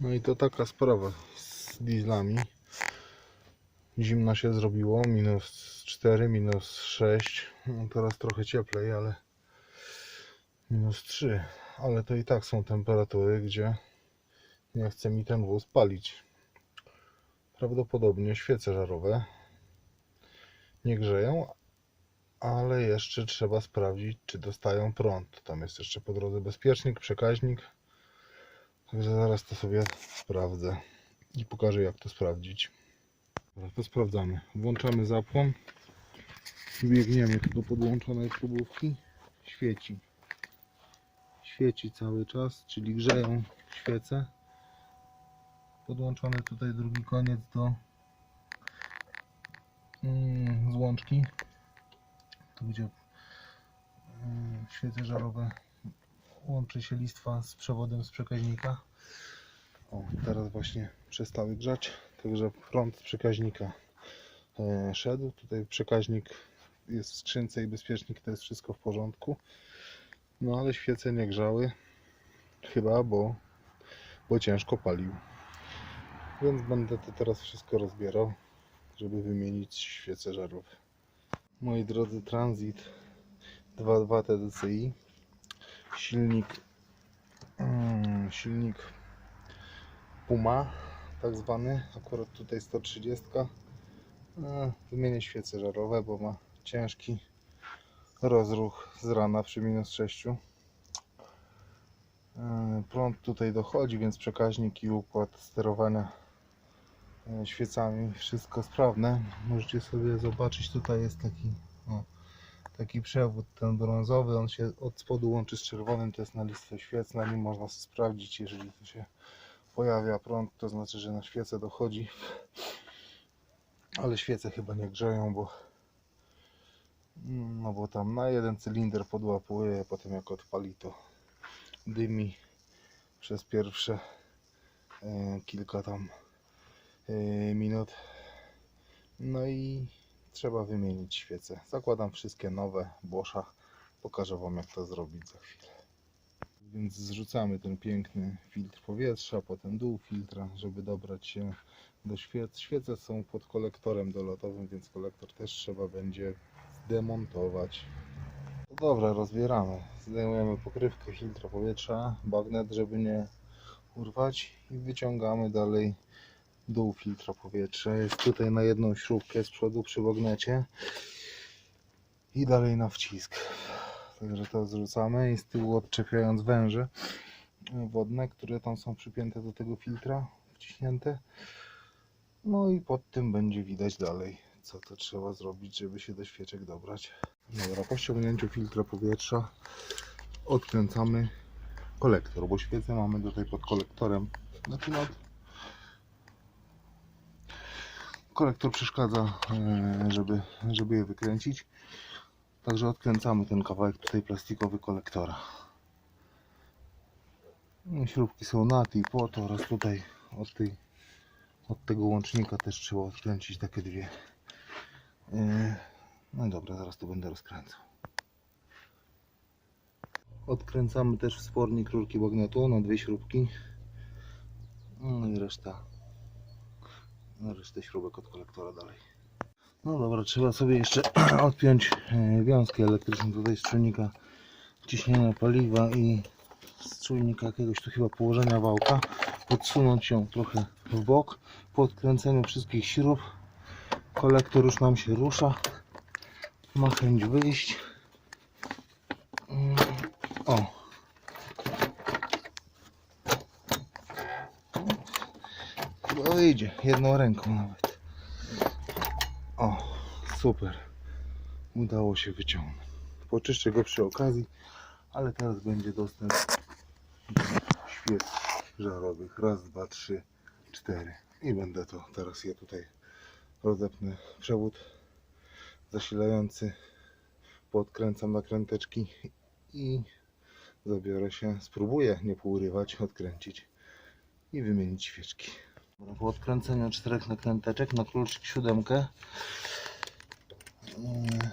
No i to taka sprawa z dieslami. Zimno się zrobiło, minus 4, minus 6. No teraz trochę cieplej, ale minus 3. Ale to i tak są temperatury, gdzie nie chce mi ten wóz palić. Prawdopodobnie świece żarowe nie grzeją, ale jeszcze trzeba sprawdzić, czy dostają prąd. Tam jest jeszcze po drodze bezpiecznik, przekaźnik. Także zaraz to sobie sprawdzę i pokażę jak to sprawdzić. Dobra, to sprawdzamy. Włączamy zapłon. Biegniemy tu do podłączonej próbówki. Świeci. Świeci cały czas, czyli grzeją świece. Podłączony tutaj drugi koniec do mm, złączki. Tu gdzie mm, świece żarowe łączy się listwa z przewodem z przekaźnika. O, teraz właśnie przestały grzać, także prąd z przekaźnika e, szedł. Tutaj przekaźnik jest w skrzynce i bezpiecznik to jest wszystko w porządku. No ale świece nie grzały, chyba, bo, bo ciężko palił. Więc będę to teraz wszystko rozbierał, żeby wymienić świece żarowe. Moi drodzy, Transit 2.2 TDCi silnik mm, silnik Puma tak zwany akurat tutaj 130 e, wymienię świece żarowe bo ma ciężki rozruch z rana przy minus 6 E, prąd tutaj dochodzi więc przekaźnik i układ sterowania e, świecami. Wszystko sprawne. Możecie sobie zobaczyć tutaj jest taki o, taki przewód ten brązowy, on się od spodu łączy z czerwonym, to jest na listwę świec, na nim można sprawdzić, jeżeli tu się pojawia prąd, to znaczy, że na świecę dochodzi, ale świece chyba nie grzeją, bo no bo tam na jeden cylinder podłapuje, potem jak odpali to dymi przez pierwsze e, kilka tam e, minut. No i trzeba wymienić świece. Zakładam wszystkie nowe Boscha. Pokażę Wam jak to zrobić za chwilę. Więc zrzucamy ten piękny filtr powietrza, potem dół filtra, żeby dobrać się do świec. Świece są pod kolektorem dolotowym, więc kolektor też trzeba będzie zdemontować. No dobra, rozbieramy. Zdejmujemy pokrywkę filtra powietrza, bagnet, żeby nie urwać i wyciągamy dalej dół filtra powietrza. Jest tutaj na jedną śrubkę z przodu przy bagnecie i dalej na wcisk. Także to zrzucamy i z tyłu odczepiając węże wodne, które tam są przypięte do tego filtra, wciśnięte. No i pod tym będzie widać dalej, co to trzeba zrobić, żeby się do świeczek dobrać. Dobra, po ściągnięciu filtra powietrza odkręcamy kolektor, bo świecę mamy tutaj pod kolektorem. Znaczy no, kolektor przeszkadza, e, żeby, żeby je wykręcić. Także odkręcamy ten kawałek tutaj plastikowy kolektora. Śrubki są na i po to oraz tutaj od, tej, od tego łącznika też trzeba odkręcić takie dwie. E, No i dobra, zaraz to będę rozkręcał. Odkręcamy też wspornik rurki bagnetu na dwie śrubki. No i reszta na resztę śrubek od kolektora dalej. No dobra, trzeba sobie jeszcze odpiąć e, wiązkę elektryczną tutaj z czujnika ciśnienia paliwa i z czujnika jakiegoś tu chyba położenia wałka. Podsunąć ją trochę w bok. Po odkręceniu wszystkich śrub kolektor już nam się rusza. Ma chęć wyjść. Mm, O, Wyjdzie, jedną ręką nawet. O, super. Udało się wyciągnąć. Poczyszczę go przy okazji, ale teraz będzie dostęp do świec żarowych. Raz, dwa, trzy, cztery. I będę to teraz je tutaj rozepnę przewód zasilający. Podkręcam nakręteczki i zabiorę się, spróbuję nie pourywać, odkręcić i wymienić świeczki. Po odkręceniu czterech nakręteczek na kluczyk siódemkę yy,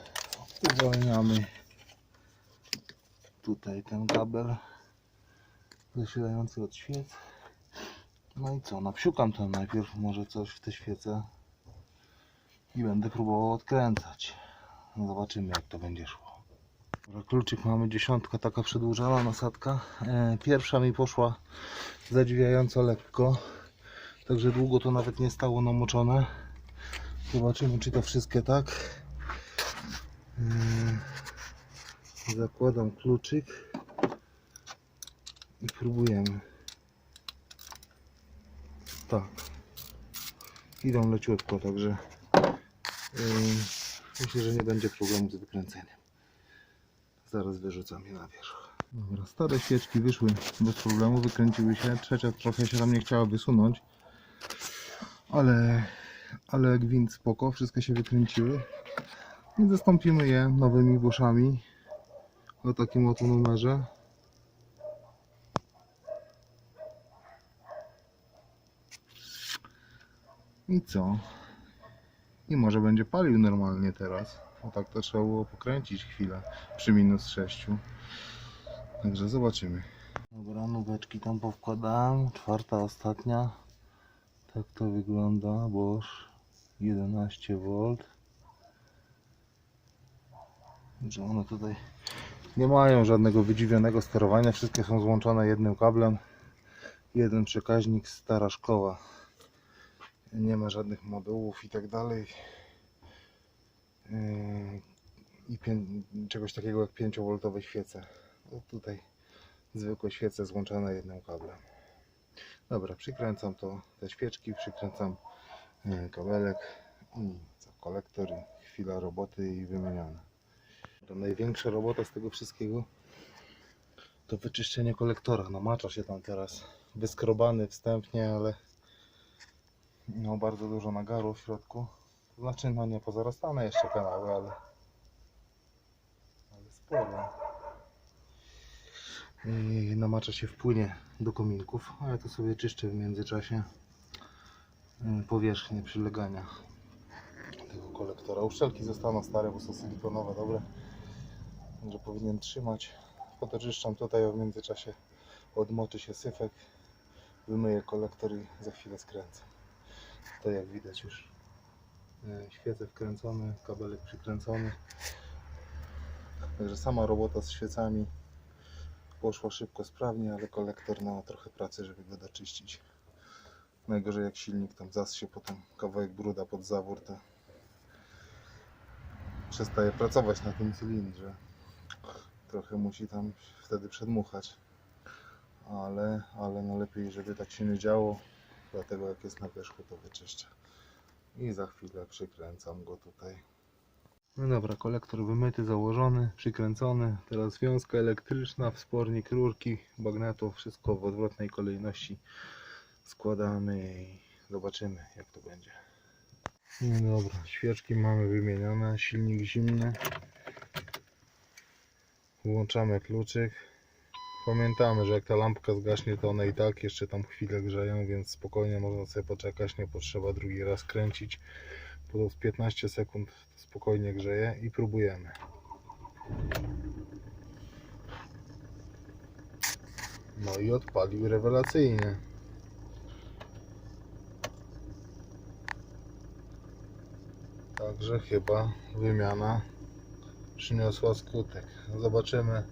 uwalniamy tutaj ten kabel zasilający od świec No i co, napsiukam tam najpierw może coś w te świece i będę próbował odkręcać. No zobaczymy jak to będzie szło. Kluczyk mamy dziesiątka, taka przedłużona nasadka. E, pierwsza mi poszła zadziwiająco lekko, także długo to nawet nie stało namoczone. Zobaczymy czy to wszystkie tak. E, zakładam kluczyk i próbujemy. Tak. Idą leciutko, także yy, myślę, że nie będzie problemu z wykręceniem. Zaraz wyrzucam je na wierzch. Dobra, stare świeczki wyszły bez problemu, wykręciły się. Trzecia trochę się tam nie chciała wysunąć, ale, ale gwint spoko, wszystkie się wykręciły. I zastąpimy je nowymi głoszami o takim oto numerze. I co? I może będzie palił normalnie teraz. O tak to trzeba było pokręcić chwilę przy minus 6. Także zobaczymy. Dobra, nóweczki tam powkładałem. Czwarta, ostatnia. Tak to wygląda. Bosch 11V. Że one tutaj nie mają żadnego wydziwionego sterowania. Wszystkie są złączone jednym kablem. Jeden przekaźnik, stara szkoła nie ma żadnych modułów i tak dalej Yy, i czegoś takiego jak 5V świece no tutaj zwykłe świece złączone jednym kablem dobra, przykręcam to te świeczki, przykręcam yy, kabelek i co, kolektor chwila roboty i wymienione to największa robota z tego wszystkiego to wyczyszczenie kolektora namacza się tam teraz wyskrobany wstępnie, ale no bardzo dużo nagaru w środku. Znaczy no nie pozarastane jeszcze kanały, ale ale sporo. I namacza się wpłynie do kominków, a ja to sobie czyszczę w międzyczasie y, powierzchnię przylegania tego kolektora. Uszczelki zostaną stare, bo są silikonowe, dobre. Także powinien trzymać. Podoczyszczam tutaj, a w międzyczasie odmoczy się syfek. Wymyję kolektor i za chwilę skręcę. To jak widać już e, świece wkręcone, kabelek przykręcony. Także sama robota z świecami poszła szybko, sprawnie, ale kolektor ma trochę pracy, żeby go doczyścić. Najgorzej jak silnik tam zasł się potem kawałek bruda pod zawór, to przestaje pracować na tym cylindrze. Trochę musi tam wtedy przedmuchać. Ale, ale no lepiej, żeby tak się nie działo. Dlatego jak jest na wierzchu to wyczyszczę. I za chwilę przykręcam go tutaj. No dobra, kolektor wymyty, założony, przykręcony. Teraz wiązka elektryczna, wspornik rurki, bagnetów, wszystko w odwrotnej kolejności składamy i zobaczymy jak to będzie. No dobra, świeczki mamy wymienione, silnik zimny. Włączamy kluczyk. Pamiętamy, że jak ta lampka zgaśnie, to one i tak jeszcze tam chwilę grzeją, więc spokojnie można sobie poczekać, nie potrzeba drugi raz kręcić. Po 15 sekund spokojnie grzeje i próbujemy. No i odpalił rewelacyjnie. Także chyba wymiana przyniosła skutek. Zobaczymy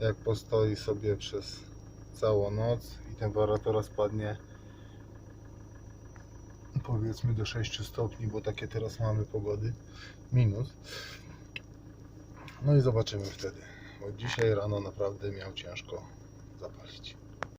jak postoi sobie przez całą noc i temperatura spadnie powiedzmy do 6 stopni, bo takie teraz mamy pogody minus. No i zobaczymy wtedy bo dzisiaj rano naprawdę miał ciężko zapalić